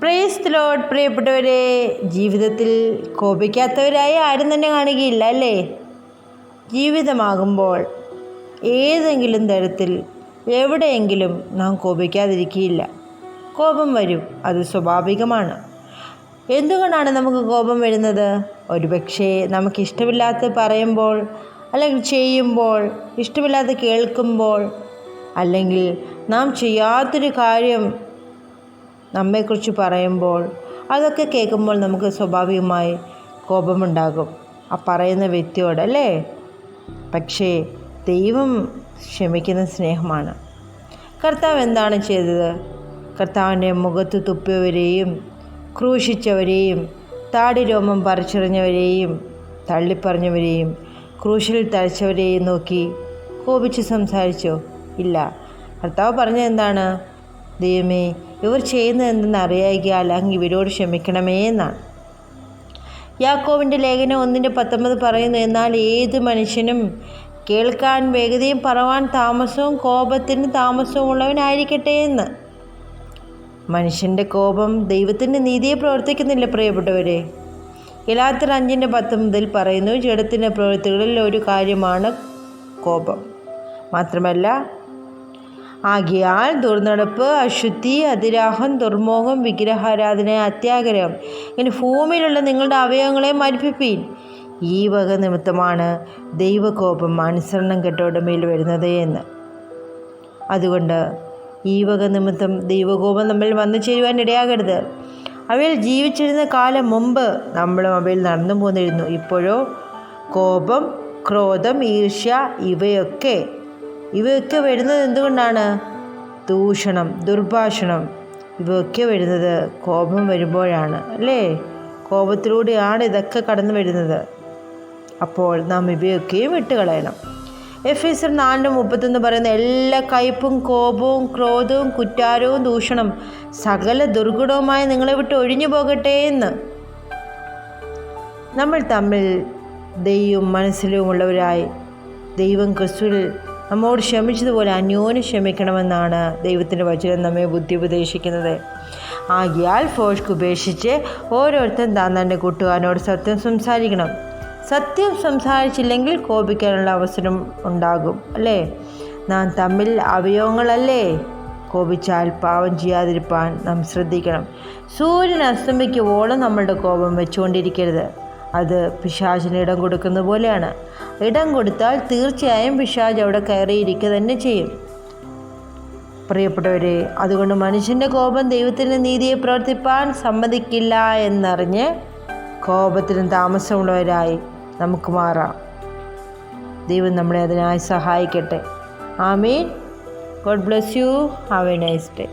Praise load പ്രിയപ്പെട്ടവരെ. ജീവിതത്തിൽ കോപിക്കാത്തവരായി ആരും തന്നെ കാണുകയില്ല അല്ലേ? ജീവിതമാകുമ്പോൾ ഏതെങ്കിലും തരത്തിൽ എവിടെയെങ്കിലും നാം കോപിക്കാതിരിക്കുകയില്ല. കോപം വരും അത് സ്വാഭാവികമാണ്. എന്തുകൊണ്ടാണ് നമുക്ക് കോപം വരുന്നത്? ഒരുപക്ഷെ നമുക്കിഷ്ടമില്ലാത്ത പറയുമ്പോൾ അല്ലെങ്കിൽ ചെയ്യുമ്പോൾ ഇഷ്ടമില്ലാതെ കേൾക്കുമ്പോൾ അല്ലെങ്കിൽ നാം ചെയ്യാത്തൊരു കാര്യം നമ്മെക്കുറിച്ച് പറയുമ്പോൾ അതൊക്കെ കേൾക്കുമ്പോൾ നമുക്ക് സ്വാഭാവികമായി കോപമുണ്ടാകും. ആ പറയുന്ന വ്യക്തിയോട് അല്ലേ പക്ഷേ ദൈവം ക്ഷമിക്കുന്ന സ്നേഹമാണ്. കർത്താവ് എന്താണ് ചെയ്തത്? കർത്താവിന്റെ മുഖത്ത് തുപ്പിയവരെയും ക്രൂശിച്ചവരെയും താടി രോമം പറിച്ചെറിഞ്ഞവരെയും തള്ളിപ്പറഞ്ഞവരെയും ക്രൂശിൽ തഴച്ചവരെയും നോക്കി കോപിച്ച് സംസാരിച്ചോ? ഇല്ല. കർത്താവ് പറഞ്ഞത് എന്താണ്? ദൈവമേ ഇവർ ചെയ്യുന്നത് എന്തെന്ന് അറിയാകിയാൽ അങ്ങ് ഇവരോട് ക്ഷമിക്കണമേ എന്നാണ്. യാക്കോവിന്റെ ലേഖനം ഒന്നിന്റെ പത്തൊമ്പത് പറയുന്നു എന്നാൽ ഏത് മനുഷ്യനും കേൾക്കാൻ വേഗതയും പറവാൻ താമസവും കോപത്തിന് താമസവും ഉള്ളവനായിരിക്കട്ടെ എന്ന്. മനുഷ്യന്റെ കോപം ദൈവത്തിന്റെ നീതിയെ പ്രവർത്തിക്കുന്നില്ല പ്രിയപ്പെട്ടവരെ. ഇലാത്തർ അഞ്ചിന്റെ പത്തൊമ്പതിൽ പറയുന്നു ജഡത്തിന്റെ പ്രവൃത്തികളിൽ ഒരു കാര്യമാണ് കോപം. മാത്രമല്ല ആകിയാൽ ദുർനടപ്പ് അശുദ്ധി അതിരാഹം ദുർമോഹം വിഗ്രഹാരാധന അത്യാഗ്രഹം. ഇങ്ങനെ ഭൂമിയിലുള്ള നിങ്ങളുടെ അവയവങ്ങളെ മരിപ്പിപ്പീൻ. ഈ വക നിമിത്തമാണ് ദൈവകോപം അനുസരണം കെട്ടോടെ മേൽ വരുന്നത് എന്ന്. അതുകൊണ്ട് ഈ വക നിമിത്തം ദൈവകോപം നമ്മൾ വന്നു ചേരുവാൻ ഇടയാകരുത്. അവയിൽ ജീവിച്ചിരുന്ന കാലം മുമ്പ് നമ്മളും അവയിൽ നടന്നു പോന്നിരുന്നു. ഇപ്പോഴോ കോപം ക്രോധം ഈർഷ്യ ഇവയൊക്കെ ഇവയൊക്കെ വരുന്നത് എന്തുകൊണ്ടാണ്? ദൂഷണം ദുർഭാഷണം. ഇവയൊക്കെ വരുന്നത് കോപം വരുമ്പോഴാണ് അല്ലേ? കോപത്തിലൂടെയാണ് ഇതൊക്കെ കടന്നു വരുന്നത്. അപ്പോൾ നാം ഇവയൊക്കെയും വിട്ടുകളയണം. എഫ് എസ് നാലിന്റെ മുപ്പത്തൊന്ന് പറയുന്ന എല്ലാ കയ്പും കോപവും ക്രോധവും കുറ്റാരവും ദൂഷണം സകല ദുർഗുണവുമായി നിങ്ങളെ വിട്ട് ഒഴിഞ്ഞു പോകട്ടെ എന്ന്. നമ്മൾ തമ്മിൽ ദൈവം മനസ്സിലുമുള്ളവരായി ദൈവം ക്രിസ്തുവിൽ നമ്മോട് ക്ഷമിച്ചതുപോലെ അന്യോന്യം ക്ഷമിക്കണമെന്നാണ് ദൈവത്തിന്റെ വചനം നമ്മെ ബുദ്ധി ഉപദേശിക്കുന്നത്. ആകിയാൽ ഫോഷ്ക്ക് ഉപേക്ഷിച്ച് ഓരോരുത്തരും താൻ തന്റെ കൂട്ടുകാരനോട് സത്യം സംസാരിക്കണം. സത്യം സംസാരിച്ചില്ലെങ്കിൽ കോപിക്കാനുള്ള അവസരം ഉണ്ടാകും അല്ലേ? നാം തമ്മിൽ അവയവങ്ങളല്ലേ? കോപിച്ചാൽ പാവം ചെയ്യാതിരിപ്പാൻ നാം ശ്രദ്ധിക്കണം. സൂര്യൻ അസ്തമിക്കുവോളം നമ്മളുടെ കോപം വെച്ചുകൊണ്ടിരിക്കരുത്. അത് പിശാചിന് ഇടം കൊടുക്കുന്ന പോലെയാണ്. ഇടം കൊടുത്താൽ തീർച്ചയായും പിശാജ് അവിടെ കയറിയിരിക്കുക തന്നെ ചെയ്യും. പ്രിയപ്പെട്ടവരെ അതുകൊണ്ട് മനുഷ്യന്റെ കോപം ദൈവത്തിന്റെ നീതിയെ പ്രവർത്തിപ്പാൻ സമ്മതിക്കില്ല എന്നറിഞ്ഞ് കോപത്തിനും താമസമുള്ളവരായി നമുക്ക് മാറാം. ദൈവം നമ്മളെ അതിനായി സഹായിക്കട്ടെ. ആമീൻ. God bless you. Have a nice day.